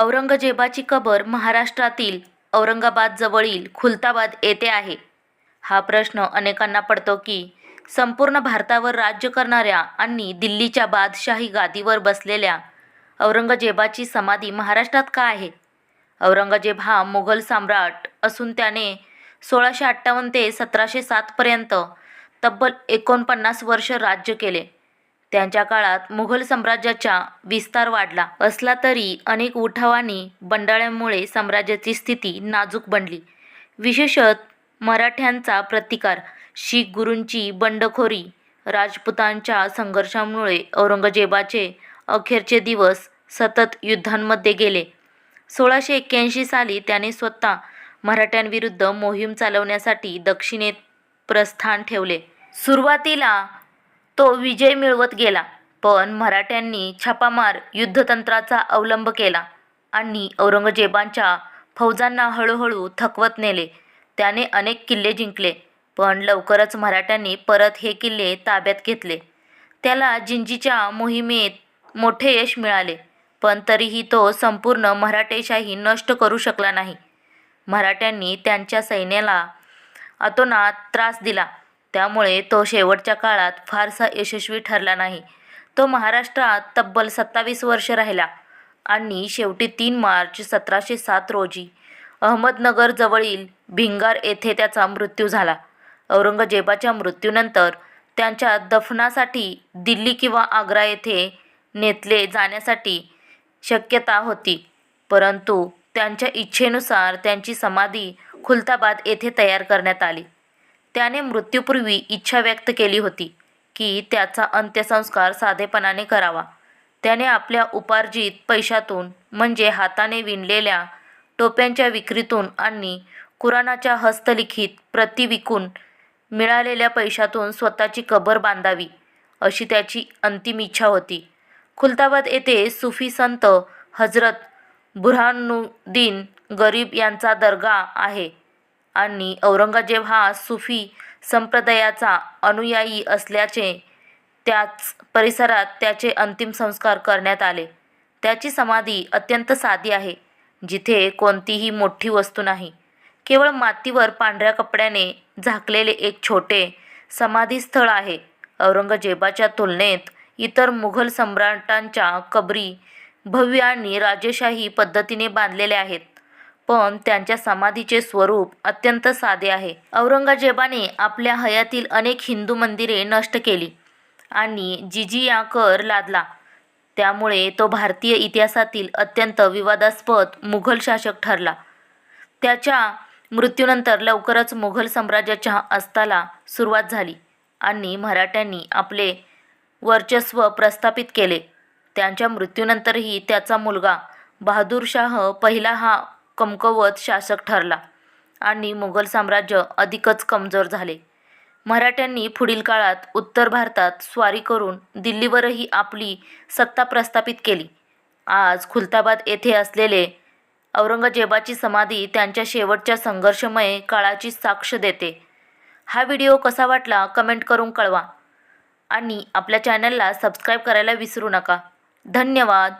औरंगजेबाची कबर महाराष्ट्रातील औरंगाबाद जवळील खुलताबाद येथे आहे. हा प्रश्न अनेकांना पडतो की संपूर्ण भारतावर राज्य करणाऱ्या आणि दिल्लीच्या बादशाही गादीवर बसलेल्या औरंगजेबाची समाधी महाराष्ट्रात का आहे? औरंगजेब हा मुघल सम्राट असून त्याने सोळाशे अठ्ठावन्न ते सतराशे सातपर्यंत तब्बल एकोणपन्नास वर्ष राज्य केले. त्यांच्या काळात मुघल साम्राज्याचा विस्तार वाढला असला तरी अनेक उठावांनी बंडाळ्यांमुळे साम्राज्याची स्थिती नाजूक बनली. विशेषत मराठ्यांचा प्रतिकार शीख गुरूंची बंडखोरी राजपुतांच्या संघर्षामुळे औरंगजेबाचे अखेरचे दिवस सतत युद्धांमध्ये गेले. सोळाशे एक्क्याऐंशी साली त्याने स्वतः मराठ्यांविरुद्ध मोहीम चालवण्यासाठी दक्षिणेत प्रस्थान ठेवले. सुरुवातीला तो विजय मिळवत गेला. पण मराठ्यांनी छापामार युद्धतंत्राचा अवलंब केला आणि औरंगजेबांच्या फौजांना हळूहळू थकवत नेले. त्याने अनेक किल्ले जिंकले पण लवकरच मराठ्यांनी परत हे किल्ले ताब्यात घेतले. त्याला जिंजीच्या मोहिमेत मोठे यश मिळाले पण तरीही तो संपूर्ण मराठेशाही नष्ट करू शकला नाही. मराठ्यांनी त्यांच्या सैन्याला अतोनात त्रास दिला. त्यामुळे तो शेवटच्या काळात फारसा यशस्वी ठरला नाही. तो महाराष्ट्रात तब्बल सत्तावीस वर्ष राहिला आणि शेवटी तीन मार्च सतराशे सात रोजी अहमदनगरजवळील भिंगार येथे त्याचा मृत्यू झाला. औरंगजेबाच्या मृत्यूनंतर त्यांच्या दफनासाठी दिल्ली किंवा आग्रा येथे नेतले जाण्यासाठी शक्यता होती परंतु त्यांच्या इच्छेनुसार त्यांची समाधी खुलताबाद येथे तयार करण्यात आली. त्याने मृत्यूपूर्वी इच्छा व्यक्त केली होती की त्याचा अंत्यसंस्कार साधेपणाने करावा. त्याने आपल्या उपार्जित पैशातून म्हणजे हाताने विणलेल्या टोप्यांच्या विक्रीतून आणि कुराणाच्या हस्तलिखित प्रती विकून मिळालेल्या पैशातून स्वतःची कबर बांधावी अशी त्याची अंतिम इच्छा होती. खुलताबाद येथे सुफी संत हजरत बुरहानुद्दीन गरीब यांचा दर्गा आहे. आणि औरंगजेब हा सुफी संप्रदायाचा अनुयायी असल्याचे त्याच परिसरात त्याचे अंतिम संस्कार करण्यात आले. त्याची समाधी अत्यंत साधी आहे जिथे कोणतीही मोठी वस्तू नाही. केवळ मातीवर पांढऱ्या कपड्याने झाकलेले एक छोटे समाधीस्थळ आहे. औरंगजेबाच्या तुलनेत इतर मुघल सम्राटांच्या कबरी भव्य आणि राजेशाही पद्धतीने बांधलेल्या आहेत. पण त्यांच्या समाधीचे स्वरूप अत्यंत साधे आहे. औरंगजेबाने आपल्या हयातील अनेक हिंदू मंदिरे नष्ट केली आणि जिजिया कर लादला. त्यामुळे तो भारतीय इतिहासातील अत्यंत विवादास्पद मुघल शासक ठरला. त्याच्या मृत्यूनंतर लवकरच मुघल साम्राज्याच्या अस्ताला सुरुवात झाली आणि मराठ्यांनी आपले वर्चस्व प्रस्थापित केले. त्यांच्या मृत्यूनंतरही त्याचा मुलगा बहादूरशाह पहिला हा कमकवत शासक ठरला आणि मुघल साम्राज्य अधिकच कमजोर झाले. मराठ्यांनी पुढील काळात उत्तर भारतात स्वारी करून दिल्लीवरही आपली सत्ता प्रस्थापित केली. आज खुलताबाद येथे असलेले औरंगजेबाची समाधी त्यांच्या शेवटच्या संघर्षमय काळाची साक्ष देते. हा व्हिडिओ कसा वाटला कमेंट करून कळवा आणि आपल्या चॅनलला सबस्क्राईब करायला विसरू नका. धन्यवाद.